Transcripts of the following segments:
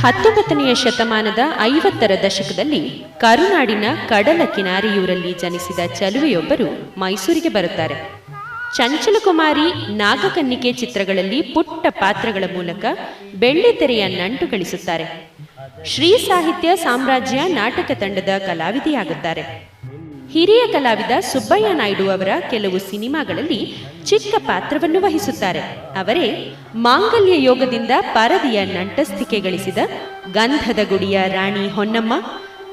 ಹತ್ತೊಂಬತ್ತನೆಯ ಶತಮಾನದ ಐವತ್ತರ ದಶಕದಲ್ಲಿ ಕರುನಾಡಿನ ಕಡಲ ಕಿನಾರಿಯೂರಲ್ಲಿ ಜನಿಸಿದ ಚಲುವೆಯೊಬ್ಬರು ಮೈಸೂರಿಗೆ ಬರುತ್ತಾರೆ. ಚಂಚಲಕುಮಾರಿ ನಾಗಕನ್ನಿಕೆ ಚಿತ್ರಗಳಲ್ಲಿ ಪುಟ್ಟ ಪಾತ್ರಗಳ ಮೂಲಕ ಬೆಳ್ಳಿತೆರೆಯ ನಂಟು ಗಳಿಸುತ್ತಾರೆ. ಶ್ರೀ ಸಾಹಿತ್ಯ ಸಾಮ್ರಾಜ್ಯ ನಾಟಕ ತಂಡದ ಕಲಾವಿದೆಯಾಗುತ್ತಾರೆ. ಹಿರಿಯ ಕಲಾವಿದ ಸುಬ್ಬಯ್ಯ ನಾಯ್ಡು ಅವರ ಕೆಲವು ಸಿನಿಮಾಗಳಲ್ಲಿ ಚಿಕ್ಕ ಪಾತ್ರವನ್ನು ವಹಿಸುತ್ತಾರೆ. ಅವರೇ ಮಾಂಗಲ್ಯ ಯೋಗದಿಂದ ಪರದಿಯ ನಂಟಸ್ತಿಕೆ ಗಳಿಸಿದ ಗಂಧದ ಗುಡಿಯ ರಾಣಿ ಹೊನ್ನಮ್ಮ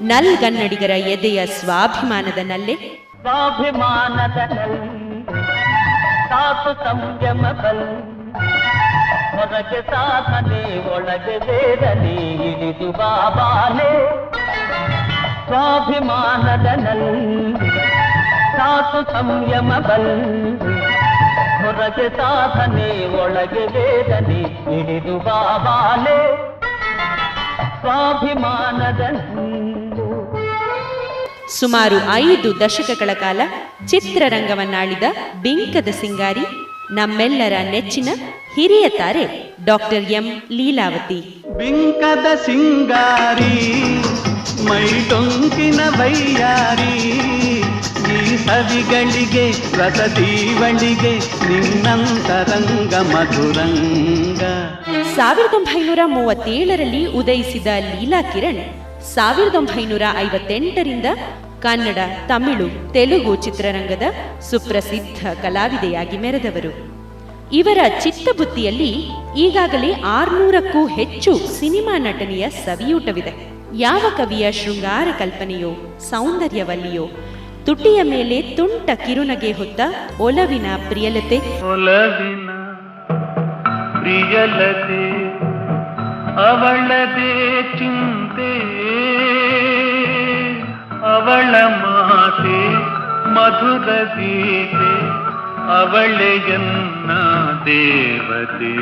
ನಲ್ಗನ್ನಡಿಗರ ಎದೆಯ ಸ್ವಾಭಿಮಾನದ ನಲ್ಲೆ. ಸ್ವಾಭಿಮಾನದ ಹೊರಗೆ ಸಾಧನೆ, ಒಳಗೆ ವೇದನೆ, ಇಳಿದು ಬಾಬಾನೆ. ಸ್ವಾಭಿಮಾನದ ಸಾಕು ಸಂಯಮ ಬಲ್ ಹೊರಗೆ ಸಾಧನೆ, ಒಳಗೆ ವೇದನೆ, ಇಳಿದು ಬಾಬಾನೆ. ಸ್ವಾಭಿಮಾನದ ಸುಮಾರು ಐದು ದಶಕಗಳ ಕಾಲ ಚಿತ್ರರಂಗವನ್ನಾಳಿದ ಬಿಂಕದ ಸಿಂಗಾರಿ, ನಮ್ಮೆಲ್ಲರ ನೆಚ್ಚಿನ ಹಿರಿಯ ತಾರೆ ಡಾಕ್ಟರ್ ಎಂ ಲೀಲಾವತಿ. ಬಿಂಕದ ಸಿಂಗಾರಿ ಮೈ ಟೊಂಕಿನ ಬೈಯಾರಿ ಈ ಸವಿಗಳಿಗೆ ರಸದೀವಳಿಗೆ ನಿನ್ನಂತರಂಗ ಮಧುರಂಗ. ಸಾವಿರದ ಒಂಬೈನೂರ ಮೂವತ್ತೇಳರಲ್ಲಿ ಉದಯಿಸಿದ ಲೀಲಾ ಕಿರಣ್ ಸಾವಿರದ ಒಂಬೈನೂರ ಐವತ್ತೆಂಟರಿಂದ ಕನ್ನಡ ತಮಿಳು ತೆಲುಗು ಚಿತ್ರರಂಗದ ಸುಪ್ರಸಿದ್ಧ ಕಲಾವಿದೆಯಾಗಿ ಮೆರೆದವರು. ಇವರ ಚಿತ್ತಬುತ್ತಿಯಲ್ಲಿ ಈಗಾಗಲೇ ಆರ್ನೂರಕ್ಕೂ ಹೆಚ್ಚು ಸಿನಿಮಾ ನಟನೆಯ ಸವಿಯೂಟವಿದೆ. ಯಾವ ಕವಿಯ ಶೃಂಗಾರ ಕಲ್ಪನೆಯೋ, ಸೌಂದರ್ಯವಲ್ಲಿಯೋ, ತುಟಿಯ ಮೇಲೆ ತುಂಟ ಕಿರುನಗೆ ಹೊತ್ತ ಒಲವಿನ ಪ್ರಿಯಲತೆ. ಒಲವಿನ ಪ್ರಿಯಲತೆ, ಅವಳದೇ ಚಿಂತೆ. ಅವಳ ಮಾತೆ ಮಧುರ ಗೀತೆ. ಅವಳೆಯನ್ನ ದೇವತೆ.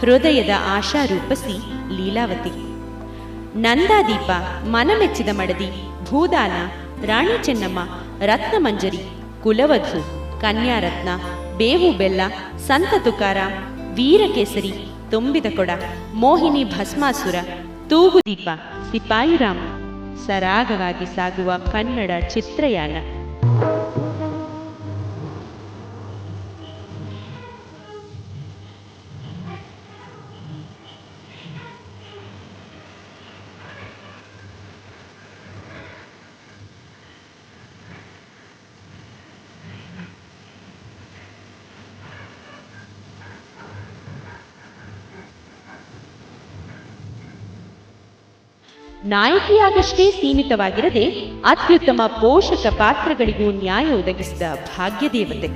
ಹೃದಯದ ಆಶಾರೂಪಸಿ ಲೀಲಾವತಿ. ನಂದಾದೀಪ ಮನಮೆಚ್ಚಿದ ಮಡದಿ, ಭೂದಾನ, ರಾಣಿ ಚೆನ್ನಮ್ಮ, ರತ್ನಮಂಜರಿ, ಕುಲವಧು, ಕನ್ಯಾರತ್ನ, ಬೇವು ಬೆಲ್ಲ, ಸಂತ ತುಕಾರ, ವೀರಕೇಸರಿ, ತುಂಬಿದ ಕೊಡ, ಮೋಹಿನಿ ಭಸ್ಮಾಸುರ, ತೂಗುದೀಪ ಸಿಪಾಯಿರಾಮ ಸರಾಗವಾಗಿ ಸಾಗುವ ಕನ್ನಡ ಚಿತ್ರಯಾನ. ನಾಯಕಿಯಾಗಷ್ಟೇ ಸೀಮಿತವಾಗಿರದೆ ಅತ್ಯುತ್ತಮ ಪೋಷಕ ಪಾತ್ರಗಳಿಗೂ ನ್ಯಾಯ ಒದಗಿಸಿದ ಭಾಗ್ಯದೇವತೆ.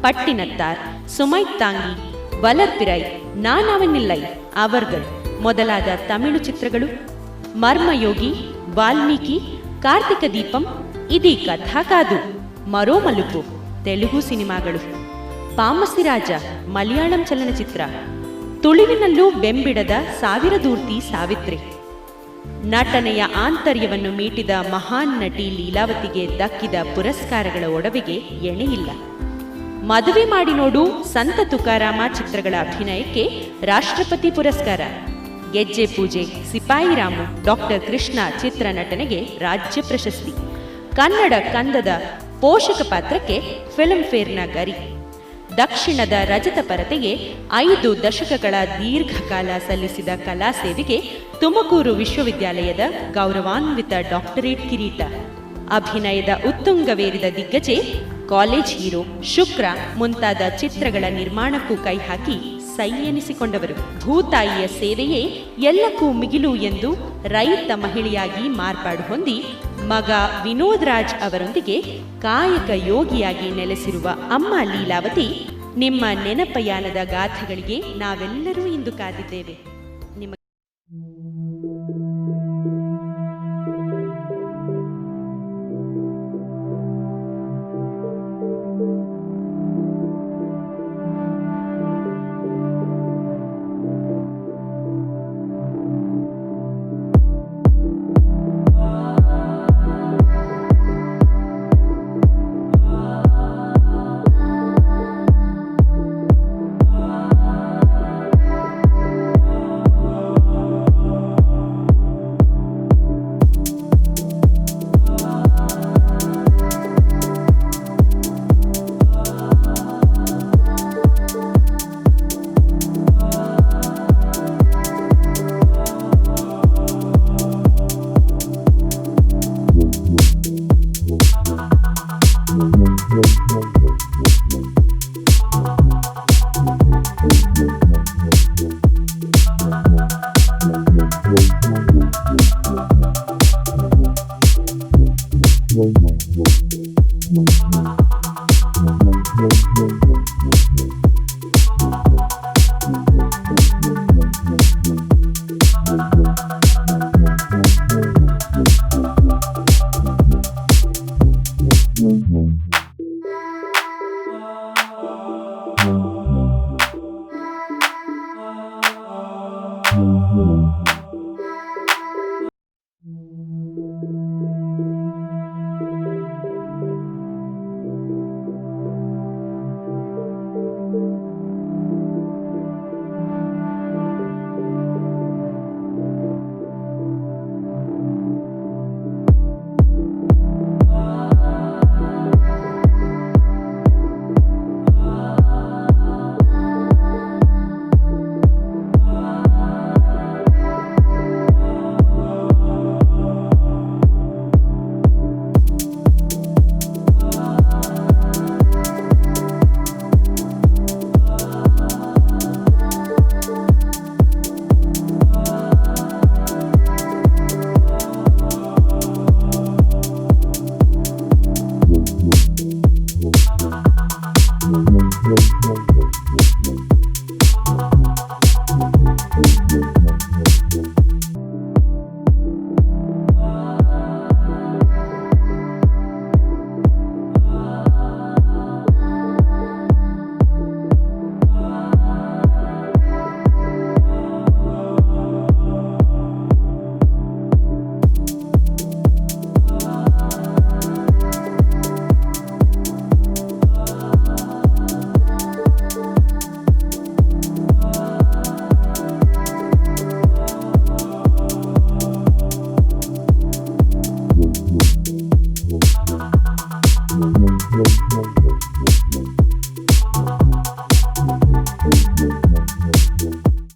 ಪಟ್ಟಿನತ್ತಾರ್, ಸುಮೈತ್ ತಾಂಗಿ ವಲರ್ಪಿರೈ ನಾನವನಿಲ್ಲೈ ಅವರ್ಗಲ್ ಮೊದಲಾದ ತಮಿಳು ಚಿತ್ರಗಳು ಮರ್ಮಯೋಗಿ, ವಾಲ್ಮೀಕಿ, ಕಾರ್ತಿಕ ದೀಪಂ, ಇದೀ ಕಥಾಕಾದು, ಮರೋ ಮಲುಪು ತೆಲುಗು ಸಿನಿಮಾಗಳು. ಪಾಮಸಿರಾಜ, ಮಲಯಾಳಂ ಚಲನಚಿತ್ರ. ತುಳುವಿನಲ್ಲೂ ಬೆಂಬಿಡದ ಸಾವಿರ ದೂರ್ತಿ ಸಾವಿತ್ರಿ. ನಟನೆಯ ಆಂತರ್ಯವನ್ನು ಮೀಟಿದ ಮಹಾನ್ ನಟಿ ಲೀಲಾವತಿಗೆ ದಕ್ಕಿದ ಪುರಸ್ಕಾರಗಳ ಒಡವೆಗೆ ಎಣೆಯಿಲ್ಲ ಮದುವೆ ಮಾಡಿ ನೋಡು ಸಂತ ತುಕಾರಾಮ ಚಿತ್ರಗಳ ಅಭಿನಯಕ್ಕೆ ರಾಷ್ಟ್ರಪತಿ ಪುರಸ್ಕಾರ. ಗೆಜ್ಜೆ ಪೂಜೆ, ಸಿಪಾಯಿ ರಾಮು, ಡಾಕ್ಟರ್ ಕೃಷ್ಣ ಚಿತ್ರ ನಟನೆಗೆ ರಾಜ್ಯ ಪ್ರಶಸ್ತಿ. ಕನ್ನಡ ಕಂದದ ಪೋಷಕ ಪಾತ್ರಕ್ಕೆ ಫಿಲ್ಮ್ ಫೇರ್ನ ಗರಿ. ದಕ್ಷಿಣದ ರಜತ ಪರತೆಗೆ ಐದು ದಶಕಗಳ ದೀರ್ಘಕಾಲ ಸಲ್ಲಿಸಿದ ಕಲಾ ಸೇವೆಗೆ ತುಮಕೂರು ವಿಶ್ವವಿದ್ಯಾಲಯದ ಗೌರವಾನ್ವಿತ ಡಾಕ್ಟರೇಟ್ ಕಿರೀಟ. ಅಭಿನಯದ ಉತ್ತುಂಗವೇರಿದ ದಿಗ್ಗಜೆ, ಕಾಲೇಜ್ ಹೀರೋ ಶುಕ್ರ ಮುಂತಾದ ಚಿತ್ರಗಳ ನಿರ್ಮಾಣಕ್ಕೂ ಕೈ ಹಾಕಿ ಸೈ ಎನಿಸಿಕೊಂಡವರು ಭೂತಾಯಿಯ ಸೇವೆಯೇ ಎಲ್ಲಕ್ಕೂ ಮಿಗಿಲು ಎಂದು ರೈತ ಮಹಿಳೆಯಾಗಿ ಮಾರ್ಪಾಡು ಹೊಂದಿ, ಮಗ ವಿನೋದ್ ರಾಜ್ ಅವರೊಂದಿಗೆ ಕಾಯಕ ಯೋಗಿಯಾಗಿ ನೆಲೆಸಿರುವ ಅಮ್ಮ ಲೀಲಾವತಿ, ನಿಮ್ಮ ನೆನಪಯಾನದ ಗಾಥೆಗಳಿಗೆ ನಾವೆಲ್ಲರೂ ಇಂದು ಕಾದಿದ್ದೇವೆ.